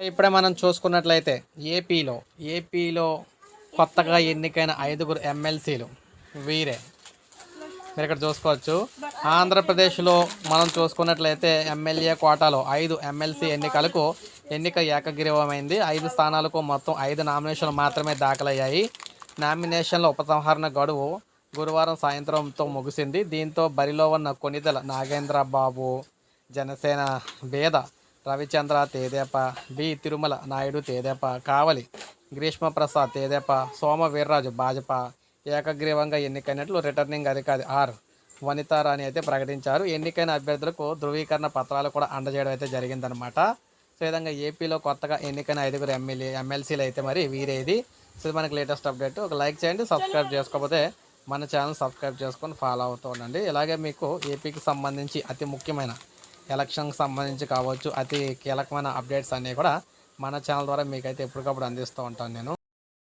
ఇప్పుడే మనం చూసుకున్నట్లయితే ఏపీలో ఏపీలో కొత్తగా ఎన్నికైన ఐదుగురు ఎమ్మెల్సీలు వీరే. మీరు ఇక్కడ చూసుకోవచ్చు. ఆంధ్రప్రదేశ్లో మనం చూసుకున్నట్లయితే ఎమ్మెల్యే కోటాలో ఐదు ఎమ్మెల్సీ ఎన్నికలకు ఎన్నిక ఏకగ్రీవమైంది. ఐదు స్థానాలకు మొత్తం ఐదు నామినేషన్లు మాత్రమే దాఖలయ్యాయి. నామినేషన్ల ఉపసంహరణ గడువు గురువారం సాయంత్రంతో ముగిసింది. దీంతో బరిలో ఉన్న కొనిదల నాగేంద్ర బాబు జనసేన భేద రవిచంద్ర తేదేప బి. తిరుమల నాయుడు తేదేప కావలి గ్రీష్మ ప్రసాద్ తేదేప సోమ వీర్రాజు భాజపా. ఏకగ్రీవంగా ఎన్నికైనట్లు రిటర్నింగ్ అధికారి ఆర్. వనితారాణి అయితే ప్రకటించారు. ఎన్నికైన అభ్యర్థులకు ధృవీకరణ పత్రాలు కూడా అందజేయడం అయితే జరిగిందనమాట సో ఈ విధంగా ఏపీలో కొత్తగా ఎన్నికైన ఐదుగురు ఎమ్మెల్యే ఎమ్మెల్సీలు అయితే మరి వీరేది. సో మనకి లేటెస్ట్ అప్డేట్. ఒక లైక్ చేయండి సబ్స్క్రైబ్ చేసుకోకపోతే మన ఛానల్ సబ్స్క్రైబ్ చేసుకొని ఫాలో అవుతూ ఉండండి. ఇలాగే మీకు ఏపీకి సంబంధించి అతి ముఖ్యమైన ఎలక్షన్కి సంబంధించి కావచ్చు అతి కీలకమైన అప్డేట్స్ అన్నీ కూడా మన ఛానల్ ద్వారా మీకైతే ఎప్పటికప్పుడు అందిస్తూ ఉంటాను నేను.